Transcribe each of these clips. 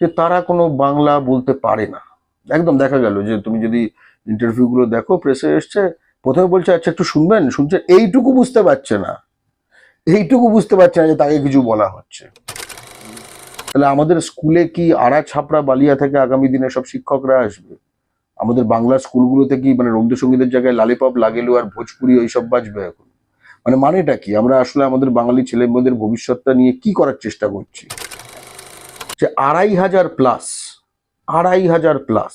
যে তারা কোনো বাংলা বলতে পারে না। একদম দেখা গেল যে তুমি যদি ইন্টারভিউগুলো দেখো প্রেসে এসছে, প্রথমে বলছে আচ্ছা একটু শুনবেন? শুনছে, এইটুকু বুঝতে পারছে না। এইটুকু বুঝতে পারছে না যে তাকে কিছু বলা হচ্ছে। তাহলে আমাদের স্কুলে কি আড়া ছাপড়া বালিয়া থেকে আগামী দিনে সব শিক্ষকরা আসবে? আমাদের বাংলা স্কুলগুলোতে কি মানে রবীন্দ্রসঙ্গীতের জায়গায় লালিপপ, লাগেলু আর ভোজপুরি ওইসব বাজবে এখন? মানে মানেটা কি? আমরা আসলে আমাদের বাঙালি ছেলে মেয়েদের ভবিষ্যৎটা নিয়ে কি করার চেষ্টা করছি? যে আড়াই হাজার প্লাস আড়াই হাজার প্লাস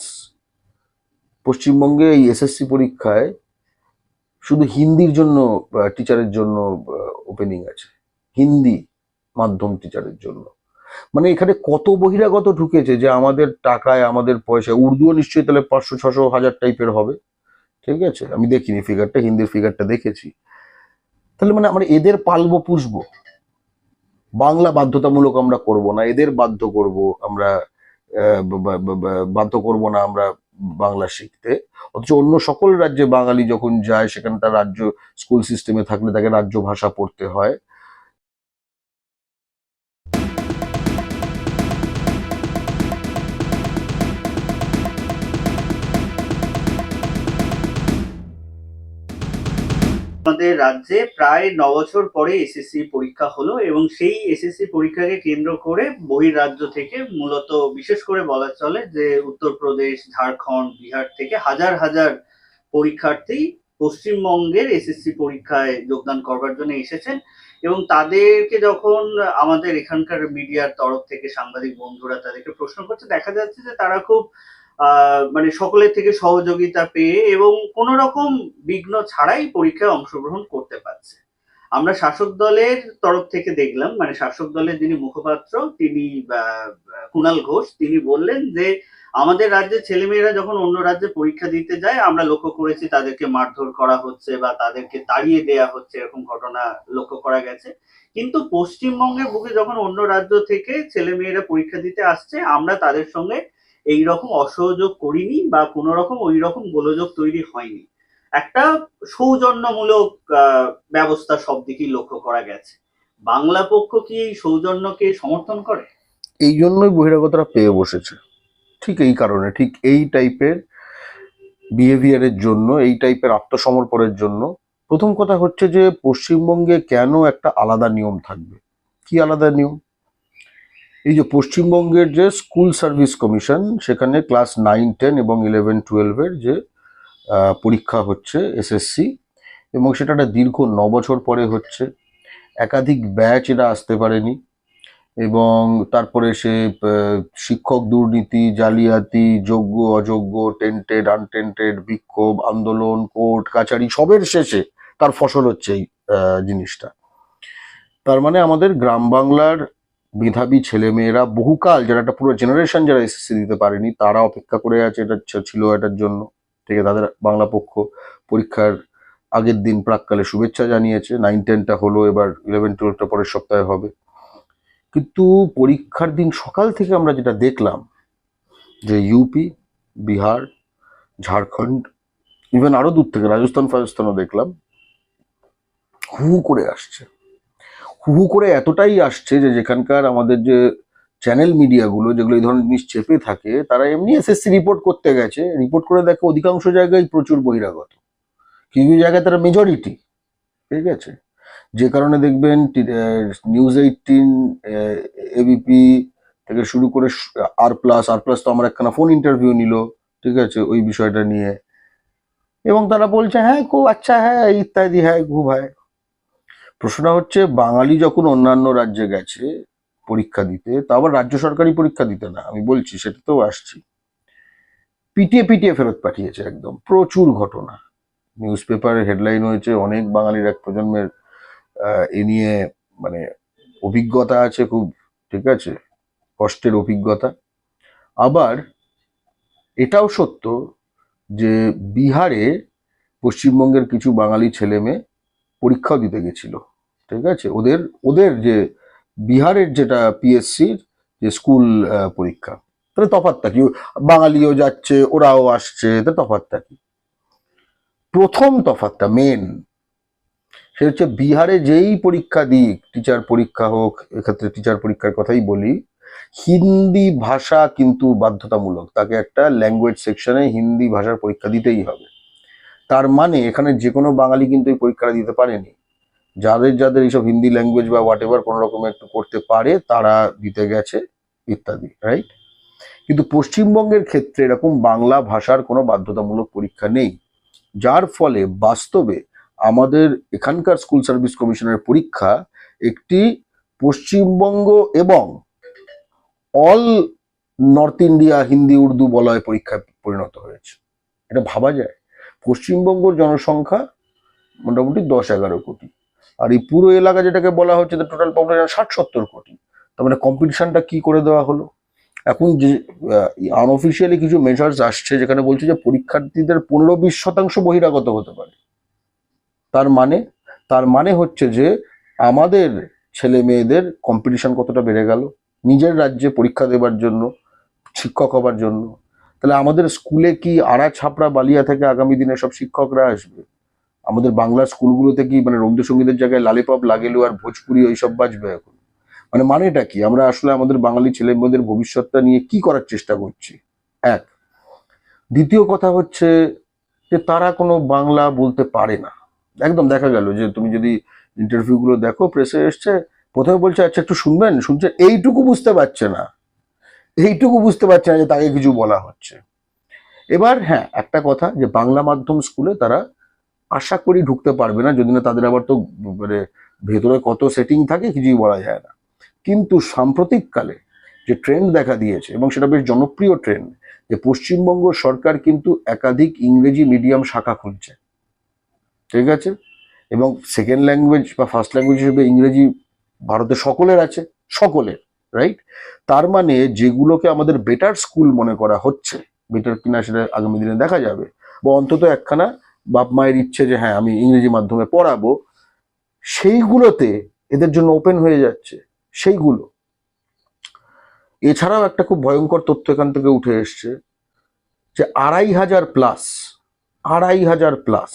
পশ্চিমবঙ্গে এই এসএসসি পরীক্ষায় শুধু হিন্দির জন্য টিচারের জন্য ওপেনিং আছে। হিন্দি মাধ্যম টিচারের জন্য। মানে এখানে কত বহিরাগত ঢুকেছে যে আমাদের টাকায়, আমাদের পয়সায়, উর্দুও নিশ্চয়ই তাহলে পাঁচশো, ছশো, হাজার টাইপের হবে। ঠিক আছে? আমি দেখিনি ফিগারটা হিন্দির ফিগারটা দেখেছি। তাহলে মানে আমরা এদের পালবো, পুষবো। বাংলা বাধ্যতামূলক আমরা করব না, এদের বাধ্য করব আমরা বাধ্য করব না আমরা বাংলা শিখতে। অথচ অন্য সকল রাজ্যে বাঙালি যখন যায়, সেখানে তার রাজ্য স্কুল সিস্টেমে থাকলে তাকে রাজ্য ভাষা পড়তে হয়। আমাদের রাজ্যে প্রায় ন বছর পরে এসএসসি পরীক্ষা হলো এবং সেই এসএসসি পরীক্ষাকে কেন্দ্র করে বহিরাজ্য থেকে মূলত, বিশেষ করে বলা চলে যে উত্তরপ্রদেশ, ঝাড়খণ্ড, বিহার থেকে হাজার হাজার পরীক্ষার্থী পশ্চিমবঙ্গের এসএসসি পরীক্ষায় যোগদান করবার জন্য এসেছেন এবং তাদেরকে যখন আমাদের এখানকার মিডিয়ার তরফ থেকে সাংবাদিক বন্ধুরা তাদেরকে প্রশ্ন করছে, দেখা যাচ্ছে যে তারা খুব মানে সকলের থেকে সহযোগিতা পেয়ে এবং কোন রকম বিঘ্ন ছাড়াই পরীক্ষায় অংশগ্রহণ করতে পারছে। আমরা শাসক দলের তরফ থেকে দেখলাম মানে শাসক দলের যিনি মুখপাত্র, তিনি কুণাল ঘোষ, তিনি বললেন যে আমাদের রাজ্যে ছেলেমেয়েরা যখন অন্য রাজ্যে পরীক্ষা দিতে যায়, আমরা লক্ষ্য করেছি তাদেরকে মারধর করা হচ্ছে বা তাদেরকে তাড়িয়ে দেয়া হচ্ছে, এরকম ঘটনা লক্ষ্য করা গেছে। কিন্তু পশ্চিমবঙ্গের বুকে যখন অন্য রাজ্য থেকে ছেলেমেয়েরা পরীক্ষা দিতে আসছে, আমরা তাদের সঙ্গে এই রকম অসহযোগ করিনি বা কোনো রকম ওই রকম গোলযোগ তৈরি হয়নি। একটা সৌজন্যমূলক ব্যবস্থা সব দিকেই লক্ষ্য করা গেছে। বাংলা পক্ষ কি এই সৌজন্যকে সমর্থন করে? এই জন্যই বহিরাগতরা পেয়ে বসেছে। ঠিক এই কারণে, ঠিক এই টাইপের বিহেভিয়ারের জন্য, এই টাইপের আত্মসমর্পণের জন্য। প্রথম কথা হচ্ছে যে, পশ্চিমবঙ্গে কেন একটা আলাদা নিয়ম থাকবে? কি আলাদা নিয়ম? এই যে পশ্চিমবঙ্গের যে স্কুল সার্ভিস কমিশন, সেখানে ক্লাস নাইন, টেন এবং ইলেভেন টুয়েলভের যে পরীক্ষা হচ্ছে এসএসসি এবং সেটা একটা দীর্ঘ ন বছর পরে হচ্ছে। একাধিক ব্যাচ এরা আসতে পারেনি, এবং তারপরে সে শিক্ষক দুর্নীতি, জালিয়াতি, যোগ্য, অযোগ্য টেন্টেড আনটেন্টেড বিক্ষোভ, আন্দোলন, কোর্ট কাচারি সবের শেষে তার ফসল হচ্ছে এই জিনিসটা। তার মানে আমাদের গ্রাম বাংলার মেধাবী ছেলেমেয়েরা বহুকাল যারা একটা পুরো জেনারেশন যারা এসএসসি দিতে পারেনি, তারা অপেক্ষা করে আছে এটা ছিল এটার জন্য। আছে, তাদের বাংলা পক্ষ পরীক্ষার আগের দিন প্রাককালে শুভেচ্ছা জানিয়েছে। নাইন টেনটা হলো, এবার ইলেভেন টুয়েলভটা পরের সপ্তাহে হবে। কিন্তু পরীক্ষার দিন সকাল থেকে আমরা যেটা দেখলাম, যে ইউপি বিহার, ঝাড়খণ্ড ইভেন আরও দূর থেকে রাজস্থান, ফাজস্থানও দেখলাম। হু করে আসছে। হু হু করে এতটাই আসছে যে যেখানকার আমাদের যে চ্যানেল মিডিয়াগুলো যেগুলো এই ধরনের জিনিস চেপে থাকে, তারা এমনি এসএসসি রিপোর্ট করতে গেছে। রিপোর্ট করে দেখে অধিকাংশ জায়গায় প্রচুর বহিরাগত। কিছু জায়গায় তারা মেজরিটি ঠিক আছে? যে কারণে দেখবেন নিউজ এইটিন এবিপি থেকে শুরু করে আর প্লাস আর প্লাস তো আমার একখানা ফোন ইন্টারভিউ নিল, ঠিক আছে? ওই বিষয়টা নিয়ে। এবং তারা বলছে হ্যাঁ খুব আচ্ছা হ্যাঁ ইত্যাদি হ্যাঁ খুব হ্যাঁ। প্রশ্নটা হচ্ছে, বাঙালি যখন অন্যান্য রাজ্যে গেছে পরীক্ষা দিতে, তা আবার রাজ্য সরকারি পরীক্ষা দিতে না, আমি বলছি, সেটাতেও আসছি। পিটিয়ে পিটিয়ে ফেরত পাঠিয়েছে একদম, প্রচুর ঘটনা। নিউজ পেপারে হেডলাইন হয়েছে, অনেক বাঙালির এক প্রজন্মের এ নিয়ে মানে অভিজ্ঞতা আছে খুব, ঠিক আছে, কষ্টের অভিজ্ঞতা। আবার এটাও সত্য যে বিহারে পশ্চিমবঙ্গের কিছু বাঙালি ছেলে মেয়ে পরীক্ষাও দিতে গেছিল, ঠিক আছে? ওদের ওদের যে বিহারের যেটা পিএসসির যে স্কুল পরীক্ষা, তাহলে তফাৎটা কি? বাঙালিও যাচ্ছে, ওরাও আসছে তা তফাৎটা কি? প্রথম তফাৎটা মেন সে হচ্ছে বিহারে যেই পরীক্ষা দিক টিচার পরীক্ষা হোক, এক্ষেত্রে টিচার পরীক্ষার কথাই বলি, হিন্দি ভাষা কিন্তু বাধ্যতামূলক, তাকে একটা ল্যাঙ্গুয়েজ সেকশনে হিন্দি ভাষার পরীক্ষা দিতেই হবে। তার মানে এখানে যে কোনো বাঙালি কিন্তু এই পরীক্ষাটা দিতে পারেনি। যাদের যাদের এইসব হিন্দি ল্যাঙ্গুয়েজ বা হোয়াট এভার কোনো রকম একটু করতে পারে, তারা দিতে গেছে, ইত্যাদি রাইট কিন্তু পশ্চিমবঙ্গের ক্ষেত্রে এরকম বাংলা ভাষার কোনো বাধ্যতামূলক পরীক্ষা নেই। যার ফলে বাস্তবে আমাদের এখানকার স্কুল সার্ভিস কমিশনের পরীক্ষা একটি পশ্চিমবঙ্গ এবং all north India Hindi Urdu বলয় পরীক্ষায় পরিণত হয়েছে। এটা ভাবা যায়? পশ্চিমবঙ্গর জনসংখ্যা মোটামুটি দশ এগারো কোটি। আর এই পুরো এলাকা যেটাকে বলা হচ্ছে টোটাল পপুলেশন ষাট সত্তর কোটি। তার মানে কম্পিটিশনটা কি করে দেওয়া হলো? এখন যে আনঅফিসিয়ালি কিছু মেজার্স আসছে যেখানে বলছে যে পরীক্ষার্থীদের পনেরো বিশ শতাংশ বহিরাগত হতে পারে। তার মানে তার মানে হচ্ছে যে আমাদের ছেলে মেয়েদের কম্পিটিশন কতটা বেড়ে গেল? নিজের রাজ্যে পরীক্ষা দেবার জন্য, শিক্ষক হবার জন্য তাহলে আমাদের স্কুলে কি আড়া ছাপড়া বালিয়া থেকে আগামী দিনে সব শিক্ষকরা আসবে? আমাদের বাংলা স্কুলগুলোতে কি মানে রবীন্দ্রসঙ্গীতের জায়গায় লালিপপ লাগেলু আর ভোজপুরি ওইসব বাজবে এখন? মানে মানেটা কি? আমরা আসলে আমাদের বাঙালি ছেলে মেয়েদের ভবিষ্যৎটা নিয়ে কি করার চেষ্টা করছি? এক, দ্বিতীয় কথা হচ্ছে যে তারা কোনো বাংলা বলতে পারে না। একদম দেখা গেল যে তুমি যদি ইন্টারভিউগুলো দেখো প্রেসে এসছে, প্রথমে বলছে আচ্ছা একটু শুনবেন? শুনছে, এইটুকু বুঝতে পারছে না। এইটুকু বুঝতে পারছে না যে তাকে কিছু বলা হচ্ছে। এবার হ্যাঁ একটা কথা যে বাংলা মাধ্যম স্কুলে তারা আশা করি ঢুকতে পারবে না, যদি না তাদের আবার তো মানে ভেতরে কত সেটিং থাকে কিছুই বলা যায় না। কিন্তু সাম্প্রতিককালে যে ট্রেন্ড দেখা দিয়েছে, এবং সেটা বেশ জনপ্রিয় ট্রেন্ড যে পশ্চিমবঙ্গ সরকার কিন্তু একাধিক ইংরেজি মিডিয়াম শাখা খুলছে। ঠিক আছে? এবং সেকেন্ড ল্যাঙ্গুয়েজ বা ফার্স্ট ল্যাঙ্গুয়েজ হিসেবে ইংরেজি ভারতে সকলের আছে, সকলের। রাইট তার মানে যেগুলোকে আমাদের বেটার স্কুল মনে করা হচ্ছে বেটার কিনা সেটা আগামী দিনে দেখা যাবে। বা অন্তত একখানা বাপ মায়ের ইচ্ছে যে হ্যাঁ আমি ইংরেজি মাধ্যমে পড়াবো, সেইগুলোতে এদের জন্য ওপেন হয়ে যাচ্ছে, সেইগুলো। এছাড়াও একটা খুব ভয়ঙ্কর তথ্য এখান থেকে উঠে এসছে যে, আড়াই হাজার প্লাস আড়াই হাজার প্লাস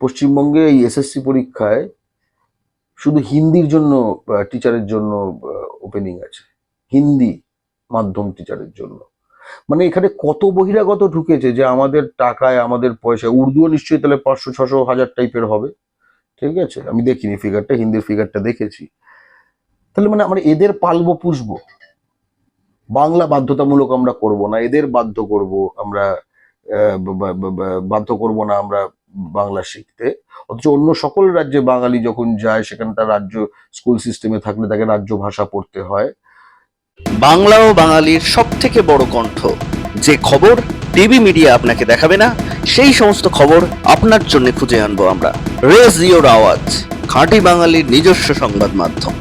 পশ্চিমবঙ্গে এই এসএসসি পরীক্ষায় শুধু হিন্দির জন্য টিচারের জন্য ওপেনিং আছে। হিন্দি মাধ্যম টিচারের জন্য। মানে এখানে কত বহিরাগত ঢুকেছে যে আমাদের টাকায়, আমাদের পয়সা উর্দুও নিশ্চয়ই তাহলে পাঁচশো, ছশো, হাজার টাইপের হবে। ঠিক আছে? আমি দেখিনি ফিগারটা হিন্দির ফিগারটা দেখেছি। তাহলে মানে আমরা এদের পালবো, পুষবো। বাংলা বাধ্যতামূলক আমরা করব না, এদের বাধ্য করব আমরা বাধ্য করব না আমরা বাংলা শিখতে। অথচ অন্য সকল রাজ্যে বাঙালি যখন যায়, সেখানে তার রাজ্য স্কুল সিস্টেমে থাকলে তাকে রাজ্য ভাষা পড়তে হয়। বাংলা ও বাঙালির সব থেকে বড় কণ্ঠ। যে খবর টিভি মিডিয়া আপনাকে দেখাবে না, সেই সমস্ত খবর আপনার জন্য খুঁজে আনব আমরা। রেস ইওর আওয়াজ, খাঁটি বাঙালির নিজস্ব সংবাদ মাধ্যম।